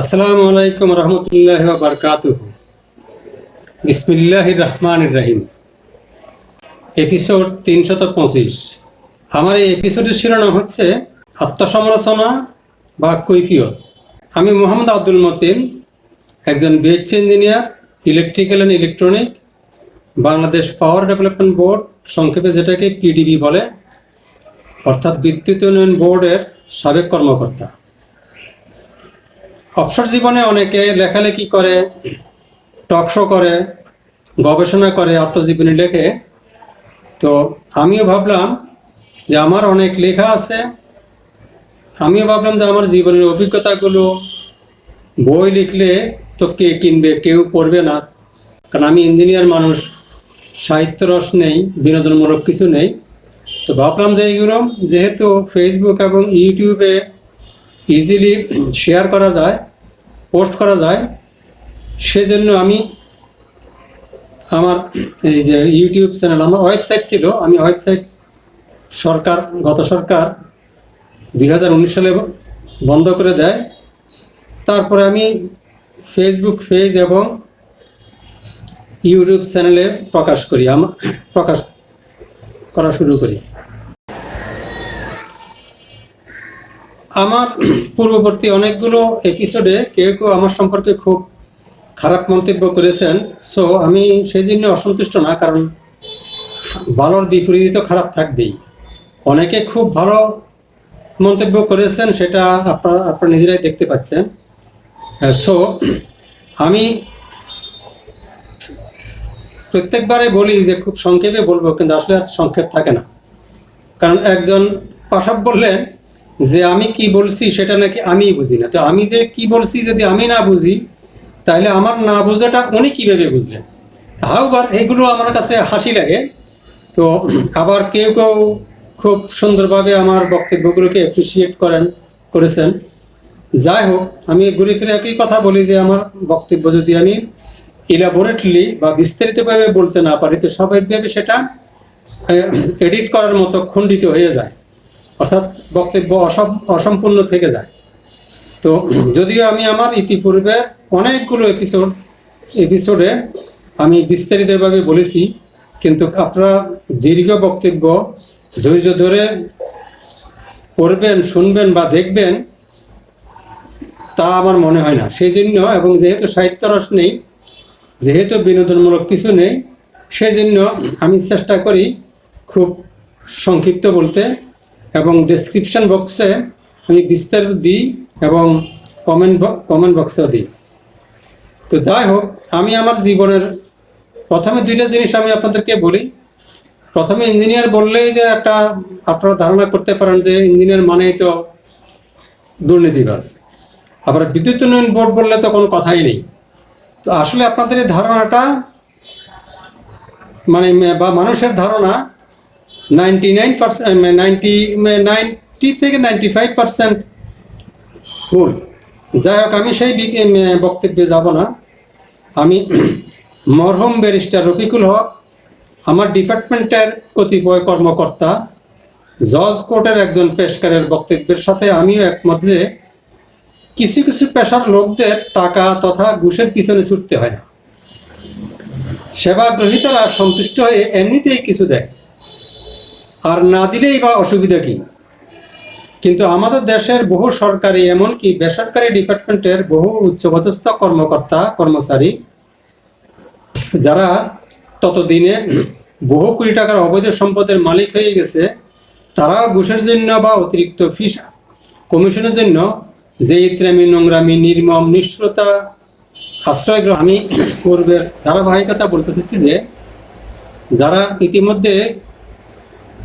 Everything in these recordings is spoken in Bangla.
আসসালামু আলাইকুম রহমতুল্লাহ বারকাত বিসমিল্লাহ রহমান রাহিম। এপিসোড তিনশত পঁচিশ। আমার এই এপিসোডের শিরোনাম হচ্ছে আত্মসমালোচনা বা কৈফিয়ত। আমি মোহাম্মদ আব্দুল মতিন, একজন BSc engineer electrical and electronic Bangladesh power development board সংক্ষেপে যেটাকে পিডিবি বলে, অর্থাৎ বিদ্যুৎ উন্নয়ন বোর্ডের সাবেক কর্মকর্তা। অবসর জীবনে অনেকে লেখালেখি করে টকশো করে, গবেষণা করে, আত্মজীবনী লেখে। তো আমিও ভাবলাম যে আমার অনেক লেখা আছে। আমিও ভাবলাম যে আমার জীবনের অভিজ্ঞতাগুলো বই লিখলে তো কে কিনবে, কেউ পড়বে না। কারণ আমি ইঞ্জিনিয়ার মানুষ, সাহিত্য রস নেই, বিনোদনমূলক কিছু নেই। তো ভাবলাম যে এইগুলো, যেহেতু ফেসবুক এবং ইউটিউবে ইজিলি শেয়ার করা যায় পোস্ট করা যায়। সেজন্য আমি আমার এই যে ইউটিউব চ্যানেল আমার ওয়েবসাইট ছিল, আমি ওয়েবসাইট সরকার, গত সরকার দুই হাজার উনিশ সালে বন্ধ করে দেয়। তারপরে আমি ফেসবুক পেজ এবং ইউটিউব চ্যানেলে প্রকাশ করি আমার প্রকাশ করা শুরু করি। আমার পূর্ববর্তী অনেকগুলো এপিসোডে কেউ কেউ আমার সম্পর্কে খুব খারাপ মন্তব্য করেছেন। সো আমি সেই জন্য অসন্তুষ্ট না, কারণ ভালোর বিপরীত তো খারাপ থাকবেই। অনেকে খুব ভালো মন্তব্য করেছেন, সেটা আপনারা আপনারা নিজেরাই দেখতে পাচ্ছেন। সো আমি প্রত্যেকবারে বলি যে, খুব সংক্ষেপে বলব, কিন্তু আসলে আর সংক্ষেপ থাকে না। কারণ একজন পাঠক বললেন যে আমি কি বলছি সেটা নাকি আমিই বুঝি না। তো আমি যে কি বলছি যদি আমি না বুঝি, তাহলে আমার না বোঝাটা উনি কীভাবে বুঝলেন? হাউবার এগুলো আমার কাছে হাসি লাগে। তো আবার কেউ কেউ খুব সুন্দরভাবে আমার বক্তব্যগুলোকে অ্যাপ্রিসিয়েট করেন, করেছেন। যাই হোক, আমি ঘুরে ফিরে একই কথা বলি যে আমার বক্তব্য যদি আমি ইলাবোরেটলি বা বিস্তারিতভাবে বলতে না পারি, তো স্বাভাবিকভাবে সেটা এডিট করার মতো খণ্ডিত হয়ে যায়। অর্থাৎ বক্তব্য অসম, অসম্পূর্ণ থেকে যায়। তো যদিও আমি আমার ইতিপূর্বে অনেকগুলো এপিসোড এপিসোডে আমি বিস্তারিতভাবে বলেছি, কিন্তু আপনারা দীর্ঘ বক্তব্য ধৈর্য ধরে পড়বেন, শুনবেন বা দেখবেন, তা আমার মনে হয় না। সেই জন্য এবং যেহেতু সাহিত্যরস নেই, যেহেতু বিনোদনমূলক কিছু নেই সেই জন্য আমি চেষ্টা করি খুব সংক্ষিপ্ত বলতে এবং ডেসক্রিপশন বক্সে আমি বিস্তারিত দিই এবং কমেন্ট কমেন্ট বক্সেও দিই। তো যাই হোক, আমি আমার জীবনের প্রথমে দুইটা জিনিস আমি আপনাদেরকে বলি। প্রথমে ইঞ্জিনিয়ার বললেই যে একটা আপনারা ধারণা করতে পারেন যে ইঞ্জিনিয়ার মানেই তো দুর্নীতিবাজ আবার বিদ্যুৎ উন্নয়ন বোর্ড বললে তো কোনো কথাই নেই। তো আসলে আপনাদের এই ধারণাটা মানে বা মানুষের ধারণা ninety nine percent ninety ninety থেকে নাইনটি ফাইভ পার্সেন্ট ভুল। যাই হোক, আমি সেই বিকে- বক্তব্যে যাব না। আমি মরহুম ব্যারিস্টার রফিকুল হক, আমার ডিপার্টমেন্টের কতিপয় কর্মকর্তা, জজ কোর্টের একজন পেশকারের বক্তব্যের সাথে আমিও একমত যে, কিছু কিছু পেশার লোকদের টাকা তথা ঘুষের পিছনে ছুটতে হয় না। সেবা গ্রহীতারা সন্তুষ্ট হয়ে এমনিতেই কিছু দেয়। আর না দিলেই বা অসুবিধা কি? কিন্তু আমাদের দেশের বহু সরকারি এমনকি বেসরকারি ডিপার্টমেন্টের বহু উচ্চপদস্থ কর্মকর্তা, কর্মচারী, যারা ততদিনে বহু কোটি টাকার অবৈধ সম্পদের মালিক হয়ে গেছে, তারা ঘুষের জন্য বা অতিরিক্ত ফিস কমিশনের জন্য যে ইত্রামি নোংরামি, নির্মম, নিষ্ঠুরতা আশ্রয় গ্রহণ আমি পূর্বের ধারাবাহিকতা বলতে চাচ্ছি যে, যারা ইতিমধ্যে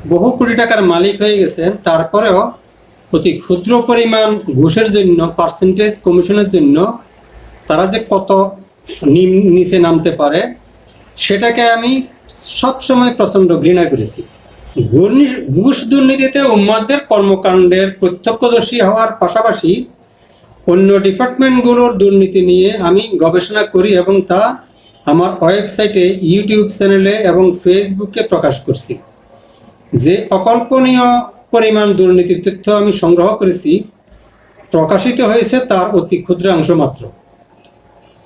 বহু কোটি টাকার মালিক হয়ে গেছেন তারপরেও অতি ক্ষুদ্র পরিমাণ ঘুষের জন্য পার্সেন্টেজ কমিশনের জন্য তারা যে কত নিচে নামতে পারে, সেটাকে আমি সবসময় প্রচণ্ড ঘৃণা করেছি। ঘুষ দুর্নীতিতে উম্মাদের কর্মকাণ্ডের প্রত্যক্ষদর্শী হওয়ার পাশাপাশি অন্য ডিপার্টমেন্টগুলোর দুর্নীতি নিয়ে আমি গবেষণা করি এবং তা আমার ওয়েবসাইটে, ইউটিউব চ্যানেলে এবং ফেসবুকে প্রকাশ করছি। যে অকল্পনীয় পরিমাণ দুর্নীতির তথ্য আমি সংগ্রহ করেছি, প্রকাশিত হয়েছে তার অতি ক্ষুদ্রাংশ মাত্র।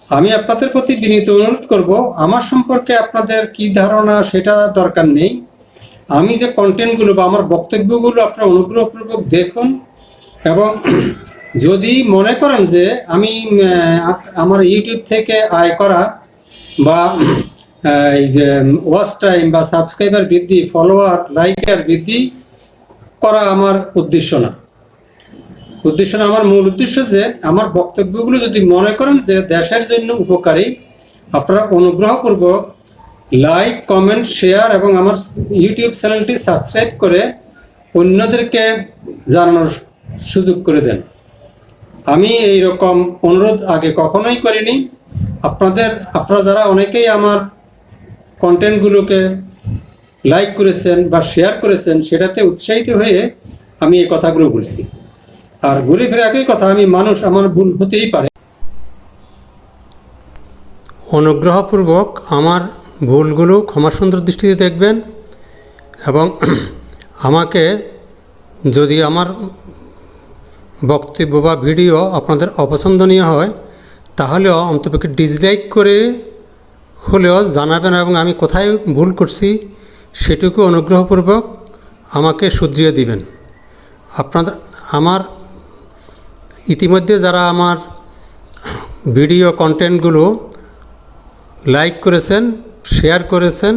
আমি আপনাদের প্রতি বিনীত অনুরোধ করব, আমার সম্পর্কে আপনাদের কি ধারণা সেটা দরকার নেই। আমি যে কন্টেন্টগুলো বা আমার বক্তব্যগুলো আপনারা অনুগ্রহপূর্বক দেখুন এবং যদি মনে করেন যে আমি আমার ইউটিউব থেকে আয় করা বা এই যে ওয়াচ টাইম বা সাবস্ক্রাইবার বৃদ্ধি ফলোয়ার লাইকার বৃদ্ধি করা আমার উদ্দেশ্য না। উদ্দেশ্য না, আমার মূল উদ্দেশ্য যে, আমার বক্তব্যগুলো যদি মনে করেন যে দেশের জন্য উপকারী, আপনারা অনুগ্রহপূর্বক লাইক কমেন্ট শেয়ার এবং আমার ইউটিউব চ্যানেলটি সাবস্ক্রাইব করে অন্যদেরকে জানানোর সুযোগ করে দেন। আমি এই রকম অনুরোধ আগে কখনোই করিনি। আপনাদের, আপনারা যারা অনেকেই আমার কন্টেন্টগুলোকে লাইক করেছেন বা শেয়ার করেছেন, সেটাতে উৎসাহিত হয়ে আমি এই কথাগুলো বলছি। আর ঘুরে ফিরে একই কথা, আমি মানুষ, আমার ভুল হতেই পারে। অনুগ্রহপূর্বক আমার ভুলগুলো ক্ষমাসুন্দর দৃষ্টিতে দেখবেন এবং আমাকে যদি আমার বক্তব্য বা ভিডিও আপনাদের অপছন্দনীয় হয়, তাহলেও অন্তপক্ষে ডিসলাইক করে হলেও জানাবেন এবং আমি কোথায় ভুল করছি সেটুকু অনুগ্রহপূর্বক আমাকে শুধরিয়ে দিবেন। আপনাদের, আমার ইতিমধ্যে যারা আমার ভিডিও কন্টেন্টগুলো লাইক করেছেন, শেয়ার করেছেন,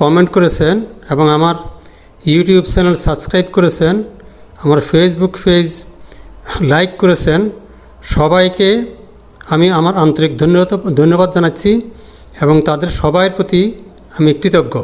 কমেন্ট করেছেন এবং আমার ইউটিউব চ্যানেল সাবস্ক্রাইব করেছেন, আমার ফেসবুক পেজ লাইক করেছেন, সবাইকে আমি আমার আন্তরিক ধন্যবাদ ধন্যবাদ জানাচ্ছি। এবং তাদের সবাইয়ের প্রতি আমি কৃতজ্ঞ।